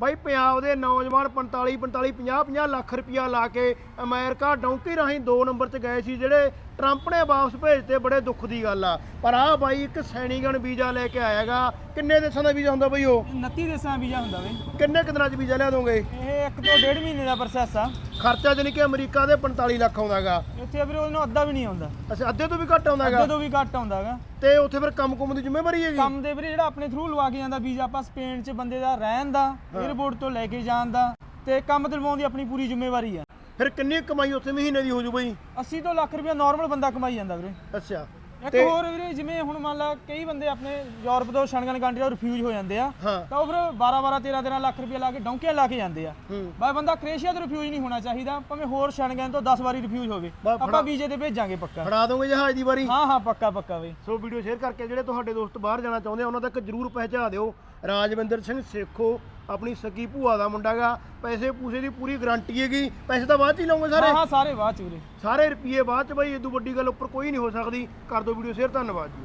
ਬਾਈ ਪੰਜਾਬ ਦੇ ਨੌਜਵਾਨ 45 45 50 50 ਲੱਖ ਰੁਪਇਆ ਲਾ ਕੇ ਅਮਰੀਕਾ ਡੌਂਕੀ ਰਾਹੀਂ 2 ਨੰਬਰ 'ਚ ਗਏ ਸੀ ਜਿਹੜੇ ਟਰੰਪ ਨੇ ਵਾਪਸ ਭੇਜਤੇ ਬੜੇ ਦੁੱਖ ਦੀ ਗੱਲ ਆ। ਪਰ ਆਹ ਬਾਈ ਇੱਕ ਸੈਨਿਕਨ ਵੀਜ਼ਾ ਲੈ ਕੇ ਆਇਆਗਾ। ਕਿੰਨੇ ਦੇਸ਼ਾਂ ਦਾ ਵੀਜ਼ਾ ਹੁੰਦਾ ਬਈ ਉਹ? 29 ਦੇਸਾਂ ਦਾ ਵੀਜ਼ਾ ਹੁੰਦਾ ਵੇ ਕਿੰਨੇ ਕੁ ਦਿਨਾਂ 'ਚ ਵੀਜ਼ਾ ਲਿਆ ਦੋਗੇ? ਇਹ ਇੱਕ ਤੋਂ ਡੇਢ ਮਹੀਨੇ ਦਾ ਪ੍ਰੋਸੈਸ ਆ। ਖਰਚਾ ਜਾਨੀ ਕਿ ਅਮਰੀਕਾ ਦੇ 45 ਲੱਖ ਆਉਂਦਾਗਾ। ਇੱਥੇ ਵੀਰੇ ਉਹਨੂੰ ਅੱਧਾ ਵੀ ਨਹੀਂ ਆਉਂਦਾ। ਅੱਛਾ ਅੱਧੇ ਤੋਂ ਵੀ ਘੱਟ ਆਉਂਦਾਗਾ? ਅੱਧੇ ਤੋਂ ਵੀ ਘੱਟ ਆਉਂਦਾਗਾ। ਤੇ ਉੱਥੇ ਫਿਰ ਕੰਮ ਕੁੰਮ ਦੀ ਜ਼ਿੰਮੇਵਾਰੀ ਹੈਗੀ? ਕੰਮ ਦੇ ਵੀਰੇ ਜਿਹੜਾ ਆਪਣੇ ਥਰੂ ਲਵਾ ਕੇ ਜਾਂਦਾ ਵੀਜ਼ਾ ਆਪਾਂ ਸਪੇਨ 'ਚ ਬੰਦੇ ਦਾ ਰਹਿਣ ਦਾ 에ਅਰਪੋਰਟ ਤੋਂ ਲੈ ਕੇ ਜਾਣ ਦਾ ਤੇ ਕੰਮ ਦਿਲਵਾਉਣ ਦੀ ਆਪਣੀ ਪੂਰੀ ਜ਼ਿੰਮੇਵਾਰੀ ਆ। ਫਿਰ ਕਿੰਨੀ ਕਮਾਈ ਉੱਥੇ ਮਹੀਨੇ ਦੀ ਹੋ ਜੂ ਬਈ? 80 ਤੋਂ ਲੱਖ ਰੁਪਇਆ ਨਾਰਮਲ ਬੰਦਾ ਕਮਾਈ ਜਾਂਦਾ ਵੀਰੇ। ਅੱਛਾ। ਇੱਕ ਹੋਰ ਵੀਰੇ ਜਿਵੇਂ ਹੁਣ ਮੰਨ ਲਾ ਕਈ ਬੰਦੇ ਆਪਣੇ ਯੂਰਪ ਤੋਂ ਸ਼ਨਗਨ ਕੰਟਰੀ ਤੋਂ ਰਿਫਿਊਜ ਹੋ ਜਾਂਦੇ ਆ ਹਾਂ। ਤਾਂ ਉਹ ਫਿਰ 12 12 13 13 ਲੱਖ ਰੁਪਇਆ ਲਾ ਕੇ ਡੌਂਕੀਆਂ ਲਾ ਕੇ ਜਾਂਦੇ ਆ। ਹੂੰ। ਬਾਈ ਬੰਦਾ ਕ੍ਰੇਸ਼ੀਆ ਤੋਂ ਰਿਫਿਊਜ ਨਹੀਂ ਹੋਣਾ ਚਾਹੀਦਾ ਭਾਵੇਂ ਹੋਰ ਸ਼ਨਗਨ ਤੋਂ 10 ਵਾਰੀ ਰਿਫਿਊਜ ਹੋਵੇ। ਫੜਾ- ਆਪਾਂ ਵੀਜ਼ੇ ਤੇ ਭੇਜਾਂਗੇ ਪੱਕਾ। ਫੜਾ ਦੋਗੇ ਜਹਾਜ਼ ਦੀ ਵਾਰੀ? ਹਾਂ ਹਾਂ ਪੱਕਾ ਪੱਕਾ ਬਈ। ਸੋ ਵੀਡੀਓ ਸ਼ੇਅਰ ਕਰਕੇ ਜਿਹੜੇ ਤੁਹਾਡੇ ਦੋਸਤ ਬਾਹਰ ਜਾਣਾ ਚਾਹੁੰਦੇ ਆ ਉਹਨਾਂ ਤੱਕ ਜਰੂਰ ਪਹੁੰਚਾ ਦਿਓ। ਰਾਜਵਿੰਦਰ ਸਿੰਘ ਸੇਖੋ ਆਪਣੀ ਸਕੀ ਭੂਆ ਦਾ ਮੁੰਡਾਗਾ ਪੈਸੇ ਪੂਸੇ ਦੀ ਪੂਰੀ ਗਾਰੰਟੀ ਹੈਗੀ ਪੈਸੇ ਤਾਂ ਬਾਅਦ ਚ ਹੀ ਲਓਗੇ ਸਾਰੇ। ਹਾਂ ਹਾਂ ਸਾਰੇ ਬਾਅਦ ਚ ਵੀਰੇ। ਸਾਰੇ ਰੁਪਏ ਬਾਅਦ ਚ ਬਈ ਇਦੋਂ ਵੱਡੀ ਗੱਲ ਉੱਪਰ ਕੋਈ ਨਹੀਂ ਹੋ ਸਕਦੀ। ਕਰ ਦਿਓ ਵੀਡੀਓ ਸ਼ੇਅਰ ਧੰਨਵਾਦ ਜੀ।